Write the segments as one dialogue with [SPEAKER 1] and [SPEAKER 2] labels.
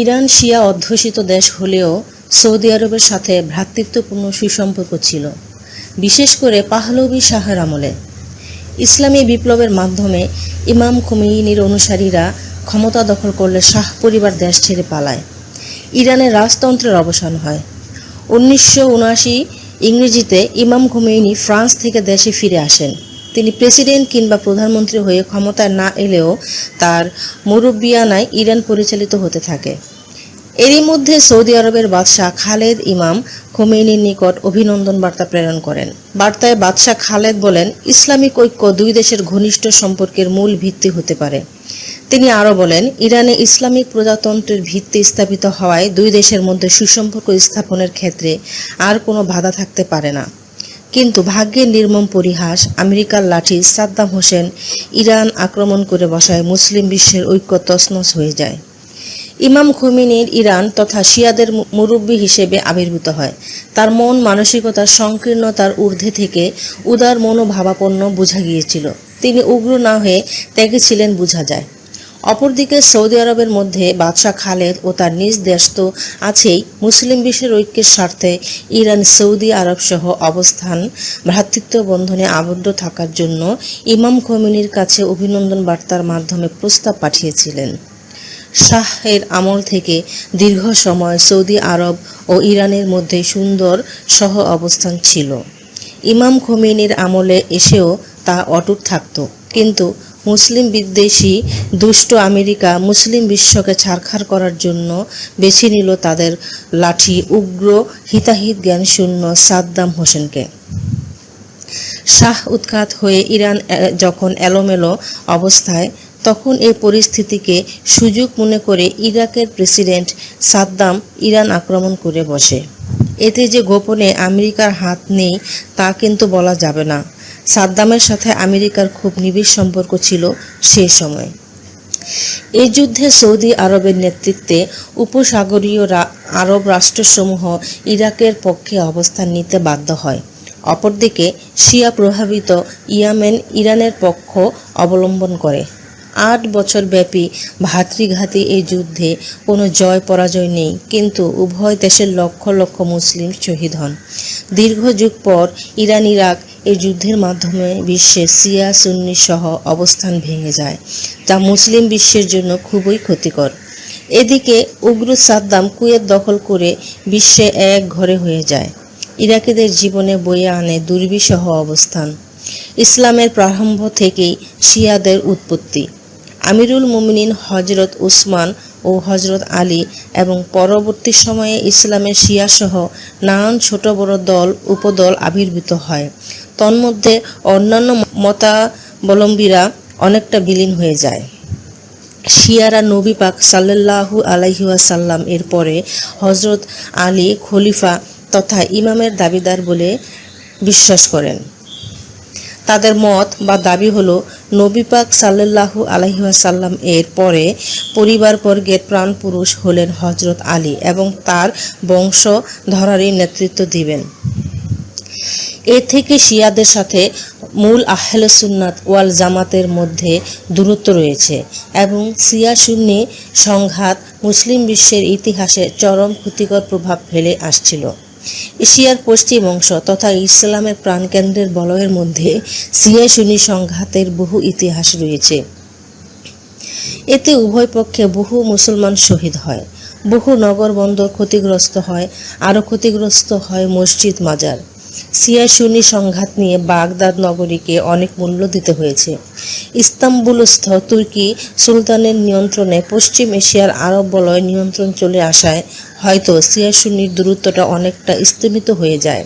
[SPEAKER 1] Iran শিয়া অধ্যুষিত দেশ হলেও সৌদি আরবের সাথে ভ্রাতৃত্বপূর্ণ সুসম্পর্ক ছিল, বিশেষ করে পাহলবী শাহের আমলে। ইসলামী বিপ্লবের মাধ্যমে ইমাম খুমেইনির অনুসারীরা ক্ষমতা দখল করলে শাহ পরিবার দেশ ছেড়ে পালায়। ইরানের রাজতন্ত্রের অবসান হয়। উনিশশো উনআশি ইংরেজিতে ইমাম খুমেইনি ফ্রান্স থেকে দেশে ফিরে আসেন। তিনি প্রেসিডেন্ট কিংবা প্রধানমন্ত্রী হয়ে ক্ষমতায় না এলেও তার মুরব্বিয়ানায় ইরান পরিচালিত হতে থাকে। এরই মধ্যে সৌদি আরবের বাদশাহ খালেদ ইমাম খোমেইনির নিকট অভিনন্দন বার্তা প্রেরণ করেন। বার্তায় বাদশাহ খালেদ বলেন, ইসলামিক ঐক্য দুই দেশের ঘনিষ্ঠ সম্পর্কের মূল ভিত্তি হতে পারে। তিনি আরও বলেন, ইরানে ইসলামিক প্রজাতন্ত্রের ভিত্তি স্থাপিত হওয়ায় দুই দেশের মধ্যে সুসম্পর্ক স্থাপনের ক্ষেত্রে আর কোনো বাধা থাকতে পারে না। কিন্তু ভাগ্যের নির্মম পরিহাস আমেরিকার লাঠি সাদ্দাম হোসেন ইরান আক্রমণ করে বসায় মুসলিম বিশ্বের ঐক্য তছনছ হয়ে যায়। ইমাম খুমিনির ইরান তথা শিয়াদের মুরব্বী হিসেবে আবির্ভূত হয়। তার মন মানসিকতার সংকীর্ণতার ঊর্ধ্বে থেকে উদার মনোভাবাপন্ন বোঝা গিয়েছিল। তিনি উগ্র না হয়ে ত্যাগী ছিলেন, বোঝা যায়। অপরদিকে সৌদি আরবের মধ্যে বাদশাহ খালেদ ও তার নিজ দেশ তো আছেই মুসলিম বিশ্বের ঐক্যের স্বার্থে ইরান, সৌদি আরব সহ অবস্থান, ভ্রাতৃত্ব বন্ধনে আবদ্ধ থাকার জন্য ইমাম খমিনির কাছে অভিনন্দন বার্তার মাধ্যমে প্রস্তাব পাঠিয়েছিলেন। শাহের আমল থেকে দীর্ঘ সময় সৌদি আরব ও ইরানের মধ্যে সুন্দর সহ অবস্থান ছিল। ইমাম খোমেনির আমলে এসেও তা অটুট থাকত, কিন্তু মুসলিম বিদ্বেষী দুষ্ট আমেরিকা মুসলিম বিশ্বকে ছারখার করার জন্য বেছে নিল তাদের লাঠি উগ্র হিতাহিত জ্ঞানশূন্য সাদ্দাম হোসেনকে। শাহ উৎখাত হয়ে ইরান যখন এলোমেলো অবস্থায়, তখন এই পরিস্থিতিকে সুযোগ মনে করে ইরাকের প্রেসিডেন্ট সাদ্দাম ইরান আক্রমণ করে বসে। এতে যে গোপনে আমেরিকার হাত নেই তা কিন্তু বলা যাবে না। সাদ্দামের সাথে আমেরিকার খুব নিবিড় সম্পর্ক ছিল সে সময়। এই যুদ্ধে সৌদি আরবের নেতৃত্বে উপসাগরীয় আরব রাষ্ট্রসমূহ ইরাকের পক্ষে অবস্থান নিতে বাধ্য হয়। অপরদিকে, শিয়া প্রভাবিত ইয়ামেন ইরানের পক্ষ অবলম্বন করে। আট বছর ব্যাপী ভাতৃঘাতী এই যুদ্ধে কোনো জয় পরাজয় নেই, কিন্তু উভয় দেশের লক্ষ লক্ষ মুসলিম শহীদ হন। দীর্ঘ যুগ পর ইরান ইরাক এই যুদ্ধের মাধ্যমে বিশ্বে সিয়া সুন্নি সহ অবস্থান ভেঙে যায়, যা মুসলিম বিশ্বের জন্য খুবই ক্ষতিকর। এদিকে উগ্র সাদ্দাম কুয়েত দখল করে বিশ্বে এক ঘরে হয়ে যায়। ইরাকিদের জীবনে বয়ে আনে দুর্বিষহ অবস্থান। ইসলামের প্রারম্ভ থেকেই শিয়াদের উৎপত্তি। আমিরুল মুমিনিন হজরত উসমান ও হজরত আলী এবং পরবর্তী সময়ে ইসলামের শিয়াসহ নানান ছোট বড় দল, উপদল আবির্ভূত হয়। তন্মধ্যে অন্যান্য মতাবলম্বীরা অনেকটা বিলীন হয়ে যায়। শিয়ারা নবী পাক সাল্লাল্লাহু আলাইহি ওয়াসাল্লাম এর পরে হজরত আলী খলিফা তথা ইমামের দাবিদার বলে বিশ্বাস করেন। তাদের মত বা দাবি হলো, নবী পাক সাল্লাল্লাহু আলাইহি ওয়াসাল্লাম এর পরে পরিবারবর্গের প্রাণ পুরুষ হলেন হজরত আলী এবং তার বংশ ধরারই নেতৃত্ব দিবেন। এ থেকে শিয়াদের সাথে মূল আহলে সুন্নাত ওয়াল জামাতের মধ্যে দূরত্ব রয়েছে এবং সিয়া সুন্নি সংঘাত মুসলিম বিশ্বের ইতিহাসে চরম ক্ষতিকর প্রভাব ফেলে আসছিল। এশিয়ার পশ্চিম অংশ তথা ইসলামের প্রাণকেন্দ্রের বলয়ের মধ্যে সিয়া সুন্নি সংঘাতের বহু ইতিহাস রয়েছে। এতে উভয় পক্ষে বহু মুসলমান শহীদ হয়, বহু নগর বন্দর ক্ষতিগ্রস্ত হয়, আরও ক্ষতিগ্রস্ত হয় মসজিদ মাজার। সিয়া সুনি সংঘাত নিয়ে বাগদাদ নগরীকে অনেক মূল্য দিতে হয়েছে। ইস্তাম্বুলস্থ তুর্কি সুলতানের নিয়ন্ত্রণে পশ্চিম এশিয়ার আরব বলয় নিয়ন্ত্রণ চলে আসায় হয়তো সিয়া সুনির দূরত্বটা অনেকটা স্থমিত হয়ে যায়।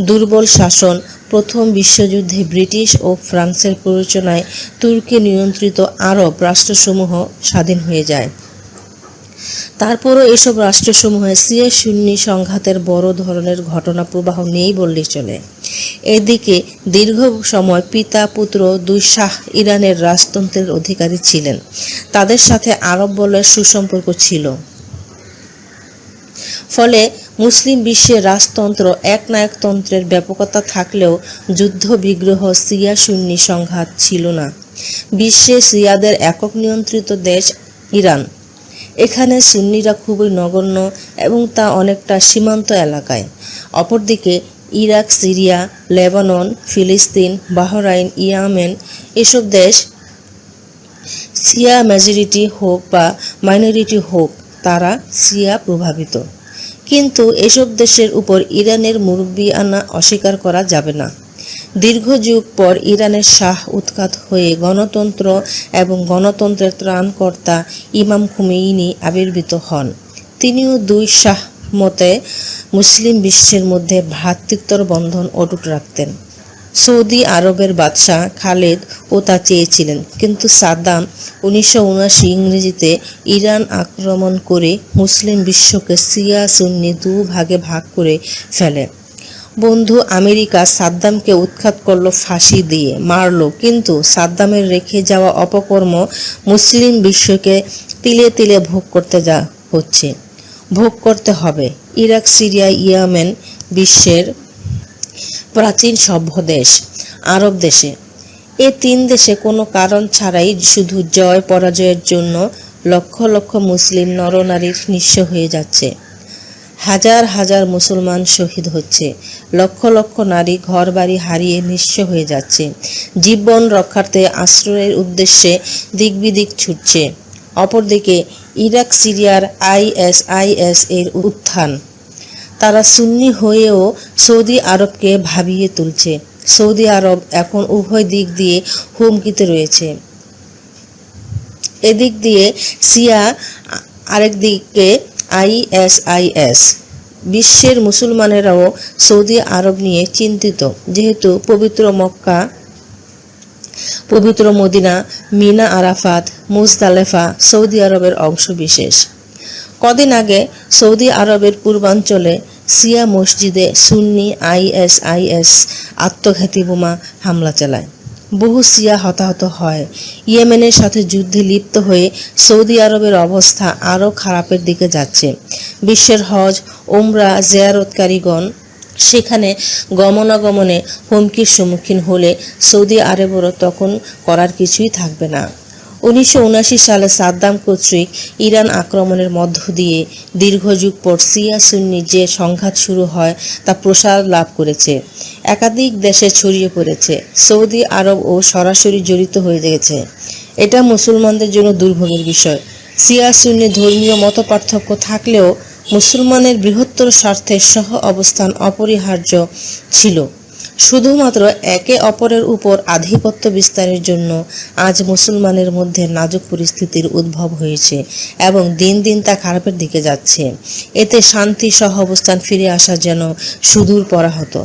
[SPEAKER 1] দুর্বল শাসন, প্রথম বিশ্বযুদ্ধে ব্রিটিশ ও ফ্রান্সের প্ররোচনায় তুর্কি নিয়ন্ত্রিত আরব রাষ্ট্রসমূহ স্বাধীন হয়ে যায়। তারপরও এসব রাষ্ট্রসমূহে সিয়া সুন্নি সংঘাতের বড় ধরনের ঘটনা প্রবাহ নেই বললেই চলে। এদিকে দীর্ঘ সময় পিতা পুত্র দুই শাহ ইরানের রাজতন্ত্রের অধিকারী ছিলেন। তাদের সাথে আরব বলয়ের সুসম্পর্ক ছিল। ফলে মুসলিম বিশ্বে রাজতন্ত্র একনায়কতন্ত্রের ব্যাপকতা থাকলেও যুদ্ধ বিগ্রহ সিয়া সুন্নি সংঘাত ছিল না। বিশ্বে সিয়াদের একক নিয়ন্ত্রিত দেশ ইরান। এখানে সুন্নিরা খুবই নগণ্য এবং তা অনেকটা সীমান্ত এলাকায়। অপরদিকে ইরাক, সিরিয়া, লেবানন, ফিলিস্তিন, বাহরাইন, ইয়ামেন এসব দেশ সিয়া মেজরিটি হোক বা মাইনরিটি হোক, তারা সিয়া প্রভাবিত। কিন্তু এসব দেশের উপর ইরানের মুরব্বি আনা অস্বীকার করা যাবে না। দীর্ঘ যুগ পর ইরানের শাহ উৎখাত হয়ে গণতন্ত্র এবং গণতন্ত্রের ত্রাণকর্তা ইমাম খুমেইনি আবির্ভূত হন। তিনিও দুই শাহ মতে মুসলিম বিশ্বের মধ্যে ভ্রাতৃত্বর বন্ধন অটুট রাখতেন। সৌদি আরবের বাদশাহ খালেদ ও তা চেয়েছিলেন, কিন্তু সাদ্দাম উনিশশো উনআশি ইংরেজিতে ইরান আক্রমণ করে মুসলিম বিশ্বকে সিয়া সুন্নি দু ভাগে ভাগ করে ফেলে। বন্ধু আমেরিকা সাদ্দামকে উৎখাত করল ফাঁসি দিয়ে, মারল। কিন্তু সাদ্দামের রেখে যাওয়া অপকর্ম মুসলিম বিশ্বকে তিলে তিলে ভোগ করতে যা হচ্ছে। ভোগ করতে হবে। ইরাক, সিরিয়া, ইয়ামেন বিশ্বের প্রাচীন সভ্য দেশ, আরব দেশে। এ তিন দেশে কোনো কারণ ছাড়াই শুধু জয় পরাজয়ের জন্য লক্ষ লক্ষ মুসলিম নরনারীর নিঃস্ব হয়ে যাচ্ছে। হাজার হাজার মুসলমান শহীদ হচ্ছে। লক্ষ লক্ষ নারী ঘরবাড়ি হারিয়ে নিঃস্ব হয়ে যাচ্ছে। জীবন রক্ষার্থে আশ্রয়ের উদ্দেশ্যে দিকবিদিক ছুটছে। অপরদিকে ইরাক, সিরিয়ার আইএসআইএস এর উত্থান। তারা সুন্নি হয়েও সৌদি আরবকে ভাবিয়ে তুলছে। সৌদি আরব এখন উভয় দিক দিয়ে হুমকিতে রয়েছে। এদিক দিয়ে সিয়া আরেক দিকে আইএসআইএস, বিশ্বের মুসলমানেরাও সৌদি আরব নিয়ে চিন্তিত। যেহেতু পবিত্র মক্কা, পবিত্র Medina, Mina Arafat, Muzdalifah Saudi আরবের অংশ বিশেষ। কদিন আগে সৌদি আরবের পূর্বাঞ্চলে সিয়া মসজিদে সুন্নি আইএসআইএস আত্মঘাতী বোমা হামলা চালায়। বহু সিয়া হতাহত হয়। ইয়েমেনের সাথে যুদ্ধে লিপ্ত হয়ে সৌদি আরবের অবস্থা আরও খারাপের দিকে যাচ্ছে। বিশ্বের হজ ওমরা জিয়ারতকারীগণ সেখানে গমনাগমনে হুমকির সম্মুখীন হলে সৌদি আরবেরও তখন করার কিছুই থাকবে না। উনিশশো উনআশি সালে সাদ্দাম কর্তৃক ইরান আক্রমণের মধ্য দিয়ে দীর্ঘযুগ পর সিয়া সুন্নি যে সংঘাত শুরু হয় তা প্রসার লাভ করেছে। একাধিক দেশে ছড়িয়ে পড়েছে। সৌদি আরব ও সরাসরি জড়িত হয়ে গেছে। এটা মুসলমানদের জন্য দুর্ভোগের বিষয়। সিয়া সুন্নি ধর্মীয় মত পার্থক্য থাকলেও মুসলমানের বৃহত্তর স্বার্থের সহ অবস্থান অপরিহার্য ছিল। শুধুমাত্র একে অপরের উপর আধিপত্য বিস্তারের জন্য আজ মুসলমানের মধ্যে নাজুক পরিস্থিতির উদ্ভব হয়েছে এবং দিন দিন তা খারাপের দিকে যাচ্ছে। এতে শান্তি সহ অবস্থান ফিরে আসা যেন সুদূর পরাহত।